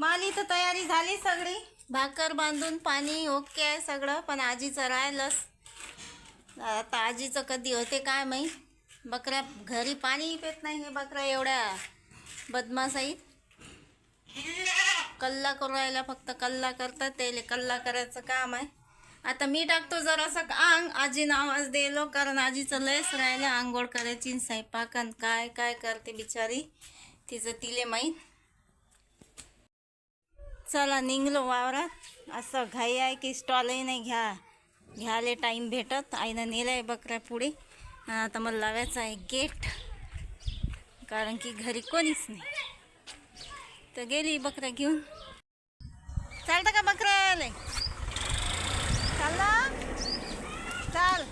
माली तर तयारी झाली सगळी. भाकर बांधून पाणी ओके आहे सगळं. पण आजीचं राहिलंच. आता आजीचं कधी होते काय माहीत? बकऱ्या घरी पाणी पेत नाही हे बकऱ्या एवढ्या बदमाश कल्ला करू राहिला फक्त कल्ला करतात त्याला कल्ला करायचं काम आहे. आता मी टाकतो जरासं आंग आजीनं आवाज दिलो कारण आजीचं लयच राहिलं. आंघोळ करायची स्वयंपाक काय काय करते बिचारी? तिचं तिले माहीत. चला निघलो वावरात असं घाई आहे की स्टॉलही नाही घ्या घ्यायला टाईम भेटत. आईनं नेलं आहे बकऱ्या पुढे. आता मला लावायचं आहे गेट कारण की घरी कोणीच नाही. तर गेली बकऱ्या घेऊन. चालतं का बकऱ्या चालला? चाल.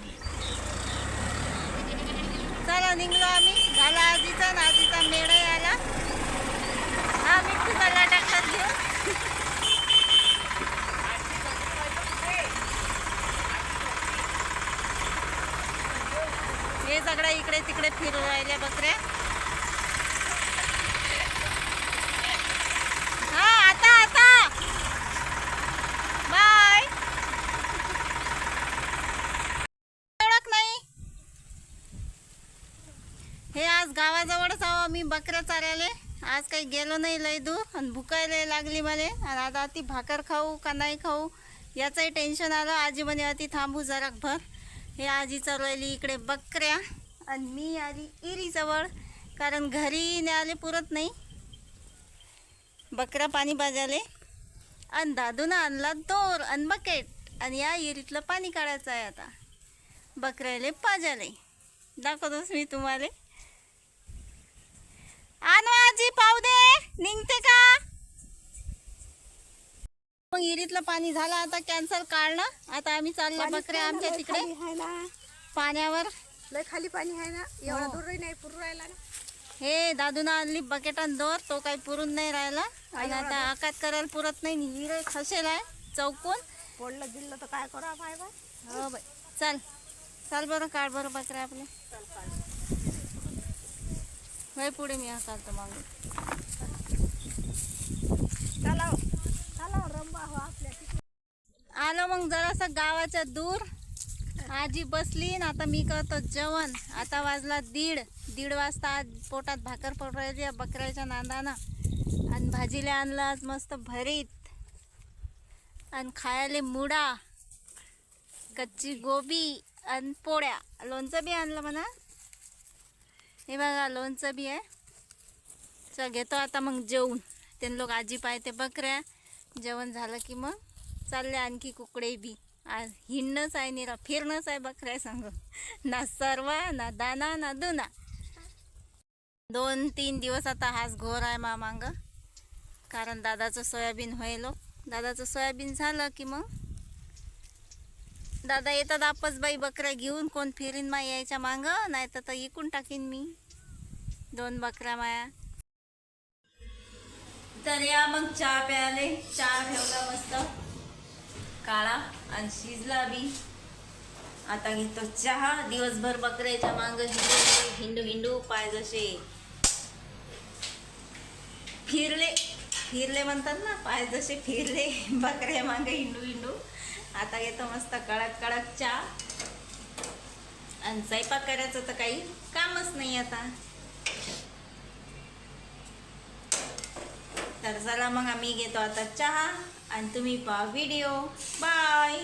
चला निघलो आम्ही. झाला आजीचा आजीचा मेळ आला हा मी तुम्हाला टाकतात घेऊन हे सगळ्या इकडे तिकडे फिरू राहिल्या बकऱ्या हा आता आता. बाय. ओळख नाही. हे आज गावाजवळच आहो आम्ही बकऱ्या चारायले आज काही गेलो नाही लय दूर आणि भुकायला लागली मला. आणि आता ती भाकर खाऊ का नाही खाऊ याचंही टेन्शन आलं. आजी म्हणे अति थांबू जरा भर. हे आजी चालवली इकडे बकऱ्या आणि मी आली इरीजवळ कारण घरी न्याले पुरत नाही. बकरा पाणी बाजाले आणि दादून आणला दोर आणि बकेट आणि या इरीतलं पाणी काढायचं आहे आता. बकऱ्याले पाजाले दाखवतोच मी तुम्हाला. आणू आजी पाहू दे. निघते का? मग इरीतलं पाणी झालं आता कॅन्सर काढणं आता आम्ही चालल्या बकऱ्या आमच्या तिकडे. पाण्यावर. लय खाली पाणी आहे ना. एवढा दूर नाही पुरू राहिला ना. हे दादून आणली बकेटान दोर. तो काही पुरून नाही राहिला. आणि आता आकात करायला पुरत नाही. हिरे खसेल आहे चौकून. पडलं गिल्लं तर काय करा पाय बा हो बाई. चल. चल बरं काढ बरं बकऱ्या आपल्या होय पुढे मी हाकालतो मागून. चला रंबा हो आपल्या तिथे आलो मग जरासं गावाच्या दूर. आजी बसली न आता मी करतो जेवण. आता वाजला दीड. दीड वाजता आज पोटात भाकर पडवायची या बकऱ्याच्या नांदानं. आणि भाजीला आणलं आज मस्त भरीत. आणि खायला मुडा कच्ची गोबी आणि पोळ्या. लोणचं बी आणलं म्हणा. हे बघा लोणचं बी आहे. चल घेतो आता मग जेवून. ते लोक आजी पाहते बकऱ्या. जेवण झालं की मग चालले आणखी कुकडे बी. आज हिंडणंच आहे निरा फिरणंच आहे बकऱ्या संग. ना सर्वा ना दाना ना दुना. दोन तीन दिवस आता हाच घोर आहे मामांग. कारण दादाचं सोयाबीन व्हायलो. दादाचं सोयाबीन झालं की मग दादा येतात आपच बाई बकऱ्या घेऊन कोण फिरीन मा यायच्या मांग नाही तर इकून टाकीन मी. दोन बकऱ्या माया. तर या मग चहा प्यायले. चहा ठेवला मस्त. काळा आणि शिजला बी. आता घेतो चहा. दिवसभर बकऱ्याच्या मांग हिंडू हिंडू हिंडू पाय जसे फिरले. फिरले म्हणतात ना पाय जसे फिरले. बकऱ्या मांग हिंडू हिंडू. आता घेतो मस्त कडक कडक चहा. आणि स्वयंपाक करायचं तर काही कामच नाही आता. तर चला मग आम्ही घेतो आता चहा आणि तुम्ही पहा व्हिडिओ बाय